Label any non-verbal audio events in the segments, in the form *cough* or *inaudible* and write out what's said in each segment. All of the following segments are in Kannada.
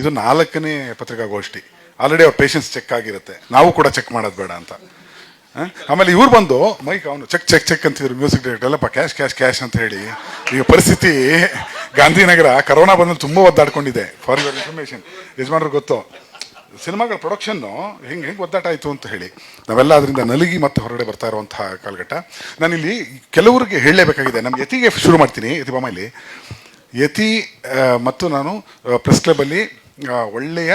ಇದು ನಾಲ್ಕನೇ ಪತ್ರಿಕಾಗೋಷ್ಠಿ. ಆಲ್ರೆಡಿ ಅವ್ರ ಪೇಷನ್ಸ್ ಚೆಕ್ ಆಗಿರುತ್ತೆ. ನಾವು ಕೂಡ ಚೆಕ್ ಮಾಡೋದು ಬೇಡ ಅಂತ. ಆಮೇಲೆ ಇವ್ರು ಬಂದು, ಮೈಕ್, ಅವನು ಚೆಕ್ ಚೆಕ್ ಚೆಕ್ ಅಂತಿದ್ರು ಮ್ಯೂಸಿಕ್ ಡೈರೆಕ್ಟರ್ ಎಲ್ಲಪ್ಪ ಕ್ಯಾಶ್ ಕ್ಯಾಶ್ ಕ್ಯಾಶ್ ಅಂತ ಹೇಳಿ. ಈಗ ಪರಿಸ್ಥಿತಿ ಗಾಂಧಿನಗರ, ಕರೋನಾ ಬಂದ್ರೆ ತುಂಬ ಒದ್ದಾಡ್ಕೊಂಡಿದೆ. ಫಾರ್ ಯುವರ್ ಇನ್ಫಾರ್ಮೇಶನ್ ಯಜಮಾನ್ರಿಗೆ ಗೊತ್ತು. ಸಿನಿಮಾಗಳ ಪ್ರೊಡಕ್ಷನ್ನು ಹೆಂಗೆ ಹೆಂಗೆ ಒದ್ದಾಟ ಆಯಿತು ಅಂತ ಹೇಳಿ. ನಾವೆಲ್ಲ ಅದರಿಂದ ನಲಗಿ ಮತ್ತೆ ಹೊರಗಡೆ ಬರ್ತಾ ಇರುವಂತಹ ಕಾಲಘಟ್ಟ. ನಾನಿಲ್ಲಿ ಕೆಲವರಿಗೆ ಹೇಳಲೇಬೇಕಾಗಿದೆ. ನಮ್ಮ ಯತಿಗೆ ಶುರು ಮಾಡ್ತೀನಿ, ಯತಿ ಬಾಮಲ್ಲಿ ಯತಿ ಮತ್ತು ನಾನು ಪ್ರೆಸ್ ಕ್ಲಬ್ಬಲ್ಲಿ ಒಳ್ಳೆಯ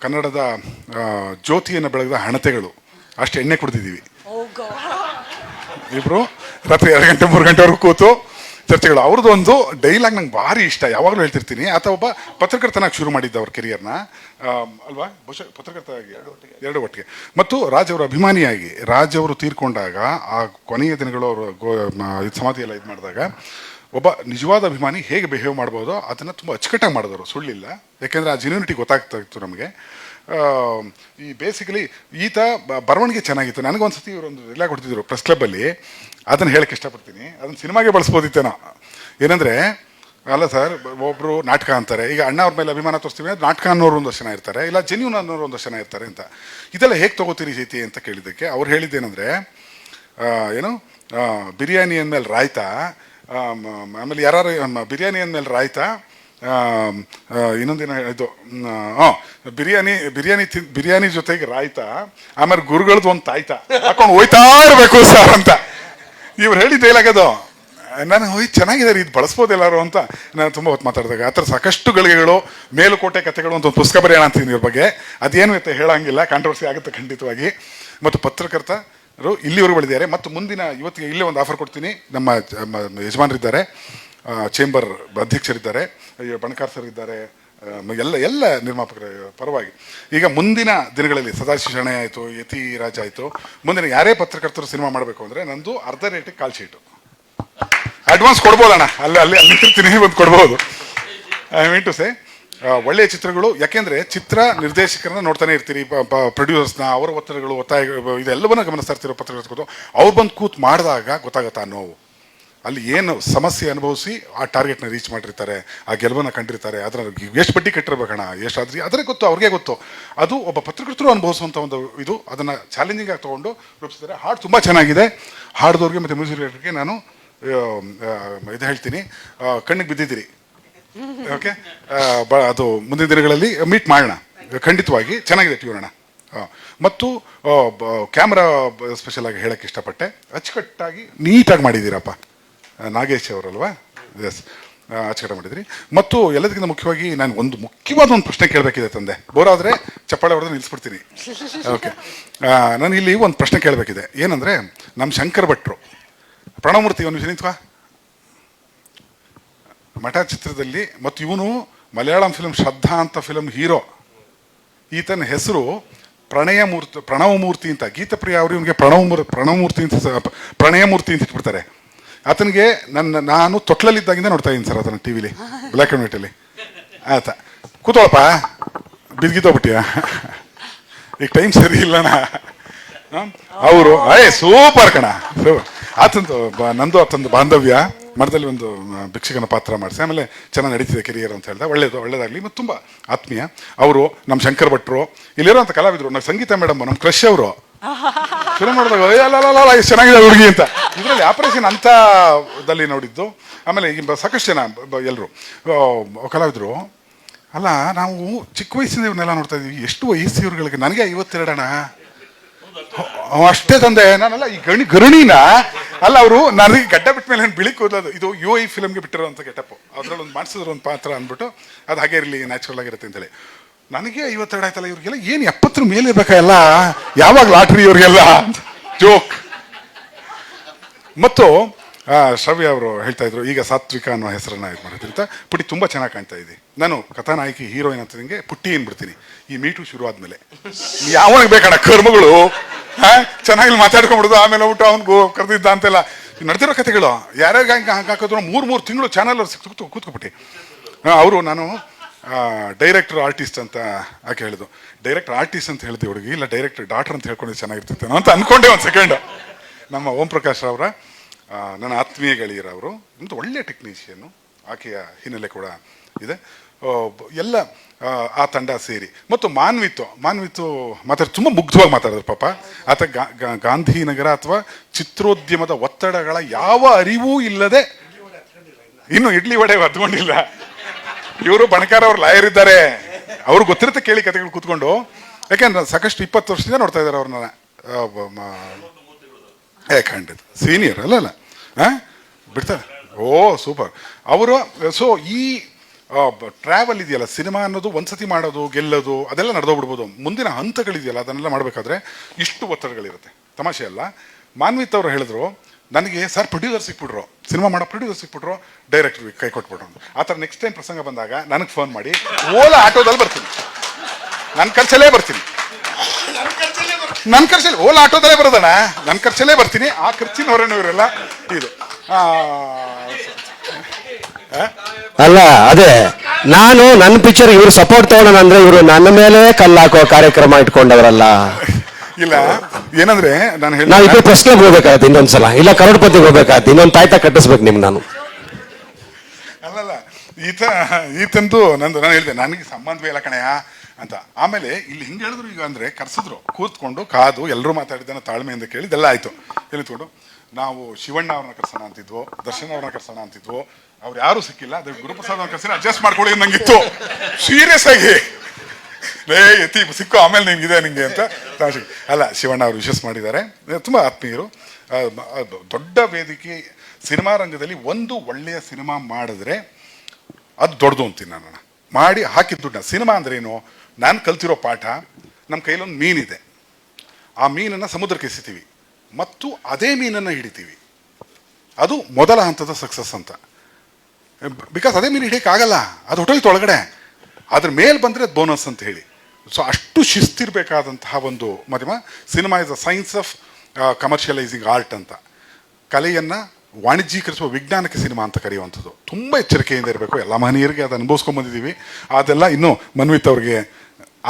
ಕನ್ನಡದ ಜ್ಯೋತಿಯನ್ನು ಬೆಳಗಿದ ಹಣತೆಗಳು. ಅಷ್ಟು ಎಣ್ಣೆ ಕುಡ್ದಿದ್ದೀವಿ. ಇಬ್ಬರು ರಾತ್ರಿ ಎರಡು ಗಂಟೆ ಮೂರು ಗಂಟೆವರೆಗೂ ಕೂತು ಚರ್ಚೆಗಳು. ಅವ್ರದ್ದು ಒಂದು ಡೈಲಾಗ್ ನಂಗೆ ಭಾರಿ ಇಷ್ಟ. ಯಾವಾಗಲೂ ಹೇಳ್ತಿರ್ತೀನಿ. ಆತ ಒಬ್ಬ ಪತ್ರಕರ್ತನಾಗಿ ಶುರು ಮಾಡಿದ್ದ ಅವ್ರ ಕೆರಿಯರ್ನ ಅಲ್ವಾ? ಬಹುಶಃ ಪತ್ರಕರ್ತ ಎರಡು ಒಟ್ಟಿಗೆ. ಮತ್ತು ರಾಜ್ ಅವರ ಅಭಿಮಾನಿಯಾಗಿ ರಾಜವರು ಅವರು ತೀರ್ಕೊಂಡಾಗ ಆ ಕೊನೆಯ ದಿನಗಳು ಅವರು ಗೋ ಮ- ಇದು ಸಮಾಧಿ ಎಲ್ಲ ಇದು ಮಾಡಿದಾಗ ಒಬ್ಬ ನಿಜವಾದ ಅಭಿಮಾನಿ ಹೇಗೆ ಬಿಹೇವ್ ಮಾಡ್ಬೋದು, ಅದನ್ನು ತುಂಬ ಅಚ್ಚುಕಟ್ಟಾಗಿ ಮಾಡಿದವರು, ಸುಳ್ಳಿಲ್ಲ. ಯಾಕೆಂದರೆ ಆ ಜೆನ್ಯೂನಿಟಿ ಗೊತ್ತಾಗ್ತಾ ಇತ್ತು ನಮಗೆ ಈ ಬೇಸಿಕಲಿ ಈತ ಬರವಣಿಗೆ ಚೆನ್ನಾಗಿತ್ತು. ನನಗೊಂದ್ಸತಿ ಇವರೊಂದು ಎಲ್ಲ ಕೊಡ್ತಿದ್ರು ಪ್ರೆಸ್ ಕ್ಲಬ್ಬಲ್ಲಿ ಅದನ್ನು ಹೇಳಕ್ಕೆ ಇಷ್ಟಪಡ್ತೀನಿ. ಅದನ್ನು ಸಿನಿಮಾಗೆ ಬಳಸ್ಬೋದಿತ್ತೇನೋ ಏನಂದರೆ, ಅಲ್ಲ ಸರ್ ಒಬ್ಬರು ನಾಟಕ ಅಂತಾರೆ. ಈಗ ಅಣ್ಣ ಅವ್ರ ಮೇಲೆ ಅಭಿಮಾನ ತೋರಿಸ್ತೀವಿ ಅಂದರೆ ನಾಟಕ ಅನ್ನೋರು ಒಂದು ಜನ ಇರ್ತಾರೆ. ಇಲ್ಲ ಜೆನ್ಯೂನ್ ಅನ್ನೋರು ಒಂದು ಜನ ಇರ್ತಾರೆ ಅಂತ. ಇದೆಲ್ಲ ಹೇಗೆ ತಗೋತೀರಿ ಸೀತಿ ಅಂತ ಕೇಳಿದ್ದಕ್ಕೆ ಅವ್ರು ಹೇಳಿದ್ದೇನೆಂದರೆ ಏನು ಬಿರಿಯಾನಿ ಅಂದಮೇಲೆ ರಾಯ್ತಾ ಆಮೇಲೆ ಯಾರು ಬಿರಿಯಾನಿ ಅಂದಮೇಲೆ ರಾಯ್ತಾ? ಇನ್ನೊಂದಿನ ಇದು ಹಾಂ ಬಿರಿಯಾನಿ ಬಿರಿಯಾನಿ ತಿನ್ ಬಿರಿಯಾನಿ ಜೊತೆಗೆ ರಾಯ್ತ, ಆಮೇಲೆ ಗುರುಗಳದ್ದು ಒಂದು ತಾಯ್ತಾ. ಹಾಕೊಂಡು ಹೋಯ್ತಾ ಇರಬೇಕು ಸರ್ ಅಂತ. ಇವ್ರು ಹೇಳಿದ ಡೈಲಾಗ್ ಅದು, ನಾನು ಹೋಯ್ ಚೆನ್ನಾಗಿದ್ದಾರೆ ಇದು ಬಳಸ್ಬೋದು ಎಲ್ಲರೂ ಅಂತ. ನಾನು ತುಂಬ ಹೊತ್ತು ಮಾತಾಡಿದಾಗ, ಆ ಥರ ಸಾಕಷ್ಟು ಗಳಿಗೆಗಳು, ಮೇಲುಕೋಟೆ ಕಥೆಗಳು ಅಂತ ಒಂದು ಪುಸ್ತಕ ಬರೆಯೋಣ ಅಂತೀನಿ ಇವ್ರ ಬಗ್ಗೆ. ಅದೇನು ಅಂತ ಹೇಳೋಂಗಿಲ್ಲ ಕಾಂಟ್ರವರ್ಸಿ ಆಗುತ್ತೆ ಖಂಡಿತವಾಗಿ. ಮತ್ತು ಪತ್ರಕರ್ತರು ಇಲ್ಲಿವರೆಗೂ ಬೆಳೆದಿದ್ದಾರೆ. ಮತ್ತು ಮುಂದಿನ ಇವತ್ತಿಗೆ ಇಲ್ಲೇ ಒಂದು ಆಫರ್ ಕೊಡ್ತೀನಿ. ನಮ್ಮ ಯಜಮಾನರಿದ್ದಾರೆ. ಚೇಂಬರ್ ಅಧ್ಯಕ್ಷರಿದ್ದಾರೆ. ಬಣಕಾರ್ ಸರ್ ಇದ್ದಾರೆ. ಎಲ್ಲ ಎಲ್ಲ ನಿರ್ಮಾಪಕರ ಪರವಾಗಿ. ಈಗ ಮುಂದಿನ ದಿನಗಳಲ್ಲಿ ಸದಾಶಿವ ಶರಣೆ ಆಯಿತು, ಯತಿ ರಾಜ ಆಯಿತು. ಮುಂದಿನ ಯಾರೇ ಪತ್ರಕರ್ತರು ಸಿನಿಮಾ ಮಾಡಬೇಕು ಅಂದರೆ ನಂದು ಅರ್ಧ ರೇಟಿಗೆ ಕಾಲ್ ಶೀಟು. ಅಡ್ವಾನ್ಸ್ ಕೊಡ್ಬೋದಣ್ಣ. ಅಲ್ಲಿ ಅಲ್ಲಿ ಅಲ್ಲಿ ತಿನ್ನಿ ಒಂದು ಕೊಡ್ಬೋದು. ಐ ಮೀನ್ ಟು ಸೇ ಒಳ್ಳೆಯ ಚಿತ್ರಗಳು, ಯಾಕೆಂದ್ರೆ ಚಿತ್ರ ನಿರ್ದೇಶಕರನ್ನ ನೋಡ್ತಾನೆ ಇರ್ತೀರಿ ಪ್ರೊಡ್ಯೂಸರ್ಸ್ನ ಅವರ ಒತ್ತಡಗಳು ಒತ್ತಾಯ ಇದೆಲ್ಲವನ್ನ ಗಮನಿಸ್ತಾ ಇರ್ತಿರೋ ಪತ್ರಕರ್ತರು ಅವ್ರು ಬಂದು ಕೂತ್ ಮಾಡಿದಾಗ ಗೊತ್ತಾಗತ್ತಾ ನೋವು? ಅಲ್ಲಿ ಏನು ಸಮಸ್ಯೆ ಅನುಭವಿಸಿ ಆ ಟಾರ್ಗೆಟ್ನ ರೀಚ್ ಮಾಡಿರ್ತಾರೆ, ಆ ಗೆಲುವನ್ನು ಕಂಡಿರ್ತಾರೆ ಅದರ ಎಷ್ಟು ಬಡ್ಡಿ ಕಟ್ಟಿರ್ಬೇಕಣ, ಎಷ್ಟು ಆದ್ರಿ ಅದರೇ ಗೊತ್ತು, ಅವ್ರಿಗೆ ಗೊತ್ತು. ಅದು ಒಬ್ಬ ಪತ್ರಕರ್ತರು ಅನುಭವಿಸುವಂಥ ಒಂದು ಇದು, ಅದನ್ನು ಚಾಲೆಂಜಿಂಗ್ ಆಗಿ ತೊಗೊಂಡು ರೂಪಿಸಿದ್ದಾರೆ. ಹಾಡು ತುಂಬ ಚೆನ್ನಾಗಿದೆ. ಹಾಡ್ದವ್ರಿಗೆ ಮತ್ತು ಮ್ಯೂಸಿಕ್ ಡೈರೆಕ್ಟರ್ಗೆ ನಾನು ಇದು ಹೇಳ್ತೀನಿ. ಕಣ್ಣಿಗೆ ಬಿದ್ದಿದ್ದೀರಿ. *laughs* ಓಕೆ ಬ ಅದು ಮುಂದಿನ ದಿನಗಳಲ್ಲಿ ಮೀಟ್ ಮಾಡೋಣ. ಖಂಡಿತವಾಗಿ ಚೆನ್ನಾಗಿದೆ ಟ್ಯೂನ್ ಅಣ್ಣ ಮತ್ತು ಕ್ಯಾಮ್ರಾ ಸ್ಪೆಷಲ್ ಆಗಿ ಹೇಳಕ್ಕೆ ಇಷ್ಟಪಟ್ಟೆ. ಅಚ್ಚುಕಟ್ಟಾಗಿ ನೀಟಾಗಿ ಮಾಡಿದ್ದೀರಪ್ಪ. ನಾಗೇಶ್ ಅವರಲ್ವಾ? ಎಸ್ ಅಚ್ಚುಕಟ್ಟ ಮಾಡಿದ್ರಿ ಮತ್ತು ಎಲ್ಲದಕ್ಕಿಂತ ಮುಖ್ಯವಾಗಿ ನಾನು ಒಂದು ಮುಖ್ಯವಾದ ಒಂದು ಪ್ರಶ್ನೆ ಕೇಳಬೇಕಿದೆ ತಂದೆ. ಬೋರ್ ಆದರೆ ಚಪ್ಪಾಳೆ ಹೊಡೆದು ನಿಲ್ಲಿಸ್ಬಿಡ್ತೀನಿ ಓಕೆ ನಾನು ಇಲ್ಲಿ ಒಂದು ಪ್ರಶ್ನೆ ಕೇಳಬೇಕಿದೆ. ಏನಂದರೆ ನಮ್ಮ ಶಂಕರ್ ಭಟ್ರು, ಪ್ರಣವಮೂರ್ತಿ ಒಂದು ನಿಂತ್ವಾ ಮಠ ಚಿತ್ರದಲ್ಲಿ ಮತ್ತು ಇವನು ಮಲಯಾಳಂ ಫಿಲ್ಮ್ ಶ್ರದ್ಧಾ ಅಂತ ಫಿಲ್ಮ್ ಹೀರೋ. ಈತನ ಹೆಸರು ಪ್ರಣಯ ಮೂರ್ತಿ ಪ್ರಣವ ಮೂರ್ತಿ ಅಂತ. ಗೀತಪ್ರಿಯ ಅವರು ಇವನಿಗೆ ಪ್ರಣವ ಮೂರ್ ಪ್ರಣವ ಮೂರ್ತಿ ಅಂತ ಪ್ರಣಯ ಮೂರ್ತಿ ಅಂತ ಇಟ್ಬಿಡ್ತಾರೆ. ಆತನಿಗೆ ನನ್ನ ನಾನು ತೊಟ್ಲಲ್ಲಿದ್ದಾಗಿಂದ ನೋಡ್ತಾ ಇದ್ದೀನಿ ಸರ್ ಅದನ್ನು ಟಿವಿಲಿ ಬ್ಲ್ಯಾಕ್ ಆ್ಯಂಡ್ ವೈಟಲ್ಲಿ. ಆಯ್ತಾ? ಕೂತೋಳಪ್ಪ ಬಿದ್ಗಿತ್ತೋಗ್ಬಿಟ್ಟಿಯಾ ಈಗ ಟೈಮ್ ಸರಿ ಇಲ್ಲಣ್ಣ. ಅವರು ಅಯ್ಯ ಸೂಪರ್ ಕಣ. ಆತಂದು ನಂದು ಆತಂದು ಬಾಂಧವ್ಯ. ಮಠದಲ್ಲಿ ಒಂದು ಭಿಕ್ಷಕನ ಪಾತ್ರ ಮಾಡಿಸಿ ಆಮೇಲೆ ಚೆನ್ನಾಗಿ ನಡೀತಿದೆ ಕೆರಿಯರ್ ಅಂತ ಹೇಳಿದೆ. ಒಳ್ಳೇದು ಒಳ್ಳೆಯದಾಗಲಿ ಮತ್ತು ತುಂಬ ಆತ್ಮೀಯ. ಅವರು ನಮ್ಮ ಶಂಕರ್ ಭಟ್ರು ಇಲ್ಲಿರುವಂಥ ಕಲಾವಿದರು. ನಮ್ಮ ಸಂಗೀತ ಮೇಡಮ್ ನಮ್ಮ ಕ್ರಶ್ ಅವರು. ಶುರು ಮಾಡಿದಾಗ "ಏ, ಅಲ್ಲ ಎಷ್ಟು ಚೆನ್ನಾಗಿದೆ ಹುಡುಗಿ ಅಂತ. ಇದರಲ್ಲಿ ಆಪರೇಷನ್ ಅಂತದಲ್ಲಿ ನೋಡಿದ್ದು. ಆಮೇಲೆ ಈಗ ಸಾಕಷ್ಟು ಜನ ಎಲ್ಲರೂ ಕಲಾವಿದರು. ಅಲ್ಲ ನಾವು ಚಿಕ್ಕ ವಯಸ್ಸಿಂದ ಇವ್ರನ್ನೆಲ್ಲ ನೋಡ್ತಾ ಇದ್ದೀವಿ. ಎಷ್ಟು ವಯಸ್ಸು ಇವ್ರುಗಳಿಗೆ ನನಗೆ ಐವತ್ತೆರಡಣ ಅಷ್ಟೇ ತಂದೆ. ನಾನಲ್ಲ ಈ ಗಣಿ ಗರುಣಿನ ಅಲ್ಲ, ಅವರು ನನಗೆ ಗಡ್ಡ ಬಿಟ್ಟ ಮೇಲೆ ಬಿಳಿ ಕೂದಲದು ಇದು ಯು ಐ ಫಿಲ್ಮ್ಗೆ ಬಿಟ್ಟಿರೋಂಥ ಗೆಟಪ್ ಅದ್ರಲ್ಲಿ ಒಂದು ಮಾಡಿಸಿದ್ರು ಒಂದು ಪಾತ್ರ ಅಂದ್ಬಿಟ್ಟು ಅದು ಹಾಗೆ ಇರಲಿ ನ್ಯಾಚುರಲ್ ಆಗಿರುತ್ತೆ ಅಂತೇಳಿ. ನನಗೆ ಐವತ್ತೆರಡು ಆಯ್ತಲ್ಲ, ಇವ್ರಿಗೆಲ್ಲ ಏನು ಎಪ್ಪತ್ತರ ಮೇಲೆ ಇರ್ಬೇಕಾ ಎಲ್ಲ? ಯಾವಾಗ ಲಾಟ್ರಿ ಇವ್ರಿಗೆಲ್ಲ? ಜೋಕ್ ಮತ್ತು ಶ್ರವ್ಯ ಅವರು ಹೇಳ್ತಾ ಇದ್ರು, ಈಗ ಸಾತ್ವಿಕ ಅನ್ನೋ ಹೆಸರನ್ನ ಇದು ಮಾಡೋದ್ರಿಂದ ಪುಟ್ಟಿ ಪುಟಿ ತುಂಬ ಚೆನ್ನಾಗಿ ಕಾಣ್ತಾ ಇದೆ. ನಾನು ಕಥಾನಾಯಕಿ ಹೀರೋಯಿನ್ ಅಂತ ನಿಮಗೆ ಪುಟ್ಟಿ ಏನ್ಬಿಡ್ತೀನಿ ಈ ಮೀಟು ಶುರು ಆದ್ಮೇಲೆ ಯಾವಾಗ ಬೇಕಣ್ಣ ಕರ್ಮಗಳು. ಹಾ? ಚೆನ್ನಾಗಿ ಮಾತಾಡ್ಕೊಂಡ್ಬಿಡುದು. ಆಮೇಲೆ ಊಟ ಅವ್ನಿಗೂ ಕರೆದಿದ್ದ ಅಂತೆಲ್ಲ. ನಡೆದಿರೋ ಕಥೆಗಳು. ಯಾರ್ಯಾರು ಹಂಗೆ ಹಂಗೆ ಹಾಕಿದ್ರು ಮೂರು ಮೂರು ತಿಂಗಳು ಚಾನಲ್ ಕೂತು ಕೂತ್ಕೊಬಿಟ್ಟು. ಅವರು ನಾನು ಡೈರೆಕ್ಟರ್ ಆರ್ಟಿಸ್ಟ್ ಅಂತ ಆಕೆ ಹೇಳಿದ್ದು. ಡೈರೆಕ್ಟರ್ ಆರ್ಟಿಸ್ಟ್ ಅಂತ ಹೇಳಿದೆ ಹುಡುಗಿ. ಇಲ್ಲ ಡೈರೆಕ್ಟರ್ ಡಾಕ್ಟರ್ ಅಂತ ಹೇಳ್ಕೊಂಡು ಚೆನ್ನಾಗಿರ್ತಿತ್ತು ಅಂತ ಅನ್ಕೊಂಡೆ ಒಂದು ಸೆಕೆಂಡ್ ನಮ್ಮ ಓಂ ಪ್ರಕಾಶ್ ಅವರ ನನ್ನ ಆತ್ಮೀಯ ಗೆಳೆಯರವರು. ಒಂದು ಒಳ್ಳೆಯ ಟೆಕ್ನಿಷಿಯನ್ನು ಆಕೆಯ ಹಿನ್ನೆಲೆ ಕೂಡ ಇದೆ. ಎಲ್ಲ ಆ, ತಂಡ ಸೇರಿ. ಮತ್ತು ಮಾನ್ವಿತು ಮಾನ್ವಿತು ಮಾತಾಡ ತುಂಬ ಮುಗ್ಧವಾಗಿ ಮಾತಾಡಿದ್ರು ಪಾಪ. ಆತ ಗಾಂಧಿನಗರ ಅಥವಾ ಚಿತ್ರೋದ್ಯಮದ ಒತ್ತಡಗಳ ಯಾವ ಅರಿವೂ ಇಲ್ಲದೆ ಇನ್ನು ಇಡ್ಲಿ ವಡೆ ಹತ್ಕೊಂಡಿಲ್ಲ ಇವರು ಬಣಕಾರ ಅವ್ರು ಲಾಯರ್ ಇದ್ದಾರೆ. ಅವ್ರು ಗೊತ್ತಿರುತ್ತೆ ಕೇಳಿ ಕತೆಗಳು ಕೂತ್ಕೊಂಡು. ಯಾಕೆಂದ್ರೆ ಸಾಕಷ್ಟು ಇಪ್ಪತ್ತು ವರ್ಷದಿಂದ ನೋಡ್ತಾ ಇದ್ದಾರೆ ಅವ್ರನ್ನ. ಏ ಖಂಡಿತ. ಸೀನಿಯರ್ ಅಲ್ಲ ಅಲ್ಲ. ಆ? ಬಿಡ್ತಾರೆ. ಓ ಸೂಪರ್. ಅವರು ಸೊ ಈ ಟ್ರಾವೆಲ್ ಇದೆಯಲ್ಲ ಸಿನಿಮಾ ಅನ್ನೋದು ಒಂದ್ಸತಿ ಮಾಡೋದು ಗೆಲ್ಲೋದು ಅದೆಲ್ಲ ನಡೆದೋಗ್ಬಿಡ್ಬೋದು. ಮುಂದಿನ ಹಂತಗಳಿದೆಯಲ್ಲ ಅದನ್ನೆಲ್ಲ ಮಾಡಬೇಕಾದ್ರೆ ಇಷ್ಟು ಒತ್ತಡಗಳಿರುತ್ತೆ. ತಮಾಷೆ ಅಲ್ಲ. ಮಾನ್ವಿತ್ ಅವರು ಹೇಳಿದ್ರು ನನಗೆ ಸರ್ ಪ್ರೊಡ್ಯೂಸರ್ ಸಿಕ್ಬಿಟ್ರು ಸಿನಿಮಾ ಮಾಡೋ ಪ್ರೊಡ್ಯೂಸರ್ ಸಿಕ್ಬಿಟ್ರು ಡೈರೆಕ್ಟರ್ ಕೈ ಕೊಟ್ಬಿಟ್ರು. ಆ ಥರ ನೆಕ್ಸ್ಟ್ ಟೈಮ್ ಪ್ರಸಂಗ ಬಂದಾಗ ನನಗೆ ಫೋನ್ ಮಾಡಿ ಓಲಾ ಆಟೋದಲ್ಲಿ ಬರ್ತೀನಿ. ನನ್ನ ಖರ್ಚಲ್ಲೇ ಬರ್ತೀನಿ. ನನ್ನ ಖರ್ಚಲ್ಲಿ ಓಲಾ ಆಟೋದಲ್ಲೇ ಬರೋದಣ್ಣ ನನ್ನ ಖರ್ಚಲ್ಲೇ ಬರ್ತೀನಿ. ಆ ಖರ್ಚಿನ ಹೊರೇನೂ ಇರಲ್ಲ ಇದು. ಅಲ್ಲ ಅದೇ ನಾನು ನನ್ನ ಪಿಕ್ಚರ್ ಇವ್ರು ಸಪೋರ್ಟ್ ತಗೊಳ್ಳೋಣ ಅಂದ್ರೆ ಇವರು ನನ್ನ ಮೇಲೆ ಕಲ್ಲು ಹಾಕೋ ಕಾರ್ಯಕ್ರಮ ಇಟ್ಕೊಂಡವರಲ್ಲ. ಇಲ್ಲ ಏನಂದ್ರೆ ನಾನು ನಾವು ಇಬ್ಬರು ಪ್ರಶ್ನೆ ಹೋಗ್ಬೇಕಾಗತ್ತೆ ಇನ್ನೊಂದ್ಸಲ. ಇಲ್ಲ ಕರೋಡ್ಪತಿಗೆ ಹೋಗ್ಬೇಕಾಗತ್ತೆ. ಇನ್ನೊಂದು ತಾಯ್ತ ಕಟ್ಟಿಸ್ಬೇಕು ನಿಮ್ಗೆ ನಾನು. ಅಲ್ಲಲ್ಲ ಈತ ಈತಂತೂ ನಂದು ನಾನು ಹೇಳಿದೆ ನನಗೆ ಸಂಬಂಧವೇ ಇಲ್ಲ ಕಣಯ್ಯ. ಅಂತ. ಆಮೇಲೆ ಇಲ್ಲಿ ಹಿಂಗೆ ಹೇಳಿದ್ರು ಈಗ ಅಂದ್ರೆ ಕರ್ಸಿದ್ರು. ಕೂತ್ಕೊಂಡು ಕಾದು ಎಲ್ಲರೂ ಮಾತಾಡಿದ್ದನ್ನು ತಾಳ್ಮೆಯಿಂದ ಕೇಳಿ ಇದೆಲ್ಲ ಆಯ್ತು. ಹೇಳಿತ್ಕೊಂಡು ನಾವು ಶಿವಣ್ಣ ಅವ್ರನ್ನ ಕರ್ಸೋಣ ಅಂತಿದ್ವು, ದರ್ಶನ್ ಅವ್ರನ್ನ ಕರ್ಸೋಣ ಅಂತಿದ್ವು. ಅವ್ರು ಯಾರು ಸಿಕ್ಕಿಲ್ಲ, ಅದೇ ಗುರುಪ್ರಸಾದ್ ಅವ್ರನ್ನ ಕರ್ಸಿ ಅಡ್ಜಸ್ಟ್ ಮಾಡ್ಕೊಳ್ಳಿ ನಂಗಿತ್ತು. ಸೀರಿಯಸ್ ಆಗಿ. ಲೇ ಎತ್ತಿ ಸಿಕ್ಕು, ಆಮೇಲೆ ನಿಮ್ಗಿದೆ ನಿಂಗೆ ಅಂತ. ಅಲ್ಲ, ಶಿವಣ್ಣ ಅವರು ವಿಶಸ್ ಮಾಡಿದ್ದಾರೆ. ತುಂಬ ಆತ್ಮೀಯರು. ದೊಡ್ಡ ವೇದಿಕೆ, ಸಿನಿಮಾ ರಂಗದಲ್ಲಿ ಒಂದು ಒಳ್ಳೆಯ ಸಿನಿಮಾ ಮಾಡಿದ್ರೆ ಅದು ದೊಡ್ಡದು ಅಂತೀನಿ ನಾನು ಮಾಡಿ ಹಾಕಿದ ದುಡ್ಡನ್ನ. ಸಿನಿಮಾ ಅಂದ್ರೇನು ನಾನು ಕಲ್ತಿರೋ ಪಾಠ ನಮ್ಮ ಕೈಲೊಂದು ಮೀನಿದೆ. ಆ ಮೀನನ್ನು ಸಮುದ್ರಕ್ಕೆ ಎಸಿತೀವಿ. ಮತ್ತು ಅದೇ ಮೀನನ್ನು ಹಿಡಿತೀವಿ. ಅದು ಮೊದಲ ಹಂತದ ಸಕ್ಸಸ್ ಅಂತ. ಬಿಕಾಸ್ ಅದೇ ಮೀನು ಹಿಡಿಯೋಕ್ಕಾಗಲ್ಲ ಅದು ಹೊಟ್ಟೋಯ್ತು ಒಳಗಡೆ ಅದ್ರ ಮೇಲೆ ಬಂದರೆ ಬೋನಸ್ ಅಂತ ಹೇಳಿ. ಸೊ ಅಷ್ಟು ಶಿಸ್ತಿರ್ಬೇಕಾದಂತಹ ಒಂದು ಮಧ್ಯಮ cinema is a science of commercialising art ಅಂತ. ಕಲೆಯನ್ನು ವಾಣಿಜ್ಯೀಕರಿಸುವ ವಿಜ್ಞಾನಕ್ಕೆ ಸಿನಿಮಾ ಅಂತ ಕರೆಯುವಂಥದ್ದು. ತುಂಬ ಎಚ್ಚರಿಕೆಯಿಂದ ಇರಬೇಕು. ಎಲ್ಲ ಮಹನೀಯರಿಗೆ ಅದು ಅನುಭವಿಸ್ಕೊಂಬಂದಿದ್ದೀವಿ ಅದೆಲ್ಲ ಇನ್ನೂ ಮನ್ವಿತ್ ಅವ್ರಿಗೆ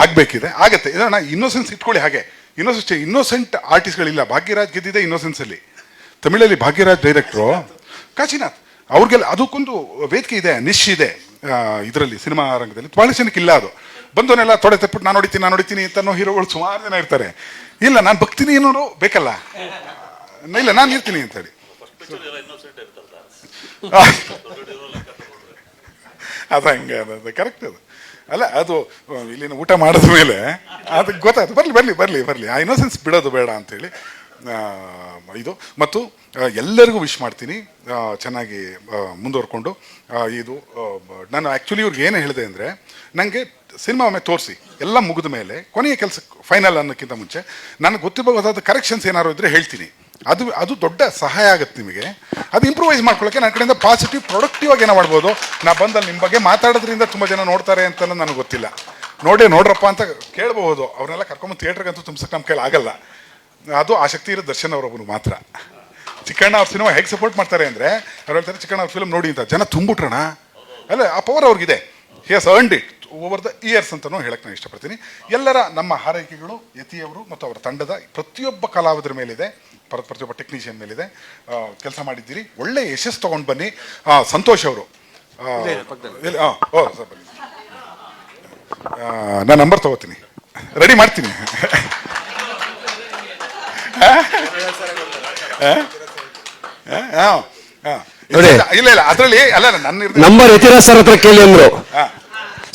ಆಗಬೇಕಿದೆ ಆಗತ್ತೆ. ಇದನ್ನ ಇನ್ನೋಸೆನ್ಸ್ ಇಟ್ಕೊಳ್ಳಿ ಹಾಗೆ. ಇನ್ನೋಸೆನ್ಸ್ ಇನ್ನೋಸೆಂಟ್ ಆರ್ಟಿಸ್ಟ್ಗಳಿಲ್ಲ ಭಾಗ್ಯರಾಜ್ ಗೆದ್ದಿದೆ ಇನ್ನೋಸೆನ್ಸಲ್ಲಿ ತಮಿಳಲ್ಲಿ ಭಾಗ್ಯರಾಜ್ ಡೈರೆಕ್ಟ್ರು ಕಾಶಿನಾಥ್ ಅವ್ರಿಗೆಲ್ಲ ಅದಕ್ಕೊಂದು ವೇದಿಕೆ ಇದೆ ನಿಶ್ ಇದೆ ಇದರಲ್ಲಿ ಸಿನಿಮಾ ರಂಗದಲ್ಲಿ. ಭಾಳ ಜನಕ್ಕೆ ಇಲ್ಲ ಅದು. ಬಂದವನ್ನೆಲ್ಲ ತೊಡೆ ತಪ್ಪಿಟ್ಟು ನಾನು ಹೊಡಿತೀನಿ ನಾನು ಹೊಡಿತೀನಿ ಅಂತ ಅನ್ನೋ ಹೀರೋಗಳು ಸುಮಾರು ಜನ ಇರ್ತಾರೆ. ಇಲ್ಲ ನಾನು ಬಗ್ತೀನಿ ಅನ್ನೋರು ಬೇಕಲ್ಲ. ಇಲ್ಲ ನಾನು ಇರ್ತೀನಿ ಅಂತ ಹೇಳಿ. ಅದು ಹಂಗೆ ಅದು ಕರೆಕ್ಟ್ ಅದು. ಅಲ್ಲ ಅದು ಇಲ್ಲಿನ ಊಟ ಮಾಡಿದ ಮೇಲೆ ಅದಕ್ಕೆ ಗೊತ್ತಾಯ್ತು ಬರಲಿ ಬರಲಿ ಬರಲಿ ಬರಲಿ. ಆ ಇನ್ನೋಸೆನ್ಸ್ ಬಿಡೋದು ಬೇಡ ಅಂತೇಳಿ ಆ, ಇದು. ಮತ್ತು ಎಲ್ಲರಿಗೂ ವಿಶ್ ಮಾಡ್ತೀನಿ ಚೆನ್ನಾಗಿ ಮುಂದುವರ್ಕೊಂಡು ಇದು ನಾನು ಆ್ಯಕ್ಚುಲಿ ಇವ್ರಿಗೆ ಏನು ಹೇಳಿದೆ ಅಂದರೆ ನನಗೆ ಸಿನಿಮಾ ಒಮ್ಮೆ ತೋರಿಸಿ ಎಲ್ಲ ಮುಗಿದ ಮೇಲೆ ಕೊನೆಯ ಕೆಲಸ ಫೈನಲ್ ಅನ್ನೋಕ್ಕಿಂತ ಮುಂಚೆ ನನಗೆ ಗೊತ್ತಿರಬಹುದಾದ ಕರೆಕ್ಷನ್ಸ್ ಏನಾದ್ರು ಇದ್ದರೆ ಹೇಳ್ತೀನಿ. ಅದು ಅದು ದೊಡ್ಡ ಸಹಾಯ ಆಗುತ್ತೆ ನಿಮಗೆ. ಅದು ಇಂಪ್ರೂವೈಸ್ ಮಾಡ್ಕೊಳ್ಳೋಕೆ ನನ್ನ ಕಡೆಯಿಂದ ಪಾಸಿಟಿವ್ ಪ್ರೊಡಕ್ಟಿವ್ ಆಗಿ ಏನೋ ಮಾಡ್ಬೋದು. ನಾ ಬಂದಲ್ಲಿ ನಿಮ್ಮ ಬಗ್ಗೆ ಮಾತಾಡೋದ್ರಿಂದ ತುಂಬ ಜನ ನೋಡ್ತಾರೆ ಅಂತ ನನಗೆ ಗೊತ್ತಿಲ್ಲ. ನೋಡೇ ನೋಡ್ರಪ್ಪ ಅಂತ ಕೇಳಬಹುದು. ಅವ್ರನ್ನೆಲ್ಲ ಕರ್ಕೊಂಬಂದು ಥಿಯೇಟ್ರಿಗಂತೂ ತುಂಬಿಸಕ್ಕೆ ನಮ್ಮ ಕೈಲಿ ಆಗಲ್ಲ. ಅದು ಆಸಕ್ತಿ ಇರೋ ದರ್ಶನ್ ಅವರೊಬ್ಬರು ಮಾತ್ರ. ಚಿಕ್ಕಣ್ಣ ಅವ್ರ ಸಿನಿಮಾ ಹೇಗೆ ಸಪೋರ್ಟ್ ಮಾಡ್ತಾರೆ ಅಂದರೆ, ಅವ್ರು ಹೇಳ್ತಾರೆ, ಚಿಕ್ಕಣ್ಣ, ಅವ್ರ ಫಿಲ್ಮ್ ನೋಡಿ ಅಂತ. ಜನ ತುಂಬಿಟ್ರಣ ಅಲ್ಲ, ಆ power ಅವ್ರಿಗಿದೆ. He has earned it over the years ಅಂತಲೂ ಹೇಳಕ್ಕೆ ನಾನು ಇಷ್ಟಪಡ್ತೀನಿ. ಎಲ್ಲರ ನಮ್ಮ ಹಾರೈಕೆಗಳು ಯತಿಯವರು ಮತ್ತು ಅವರ ತಂಡದ ಪ್ರತಿಯೊಬ್ಬ ಕಲಾವಿದರ ಮೇಲಿದೆ ಪ್ರ- ಪ್ರತಿಯೊಬ್ಬ ಟೆಕ್ನಿಷಿಯನ್ ಮೇಲಿದೆ. ಕೆಲಸ ಮಾಡಿದ್ದೀರಿ. ಒಳ್ಳೆ ಯಶಸ್ಸು ತೊಗೊಂಡು ಬನ್ನಿ. ಸಂತೋಷ್ ಅವರು. ನಾನು ನಂಬರ್ ತಗೋತೀನಿ. ರೆಡಿ ಮಾಡ್ತೀನಿ. ಇಲ್ಲ ಇಲ್ಲ ಇಲ್ಲ. ಅದರಲ್ಲಿ ಅಲ್ಲ ನನ್ನ ನಂಬರ್ ಯತಿರಾಜ್ ಸರ್ ಹತ್ರ ಕೇಳಿ ಅಂದ್ರು.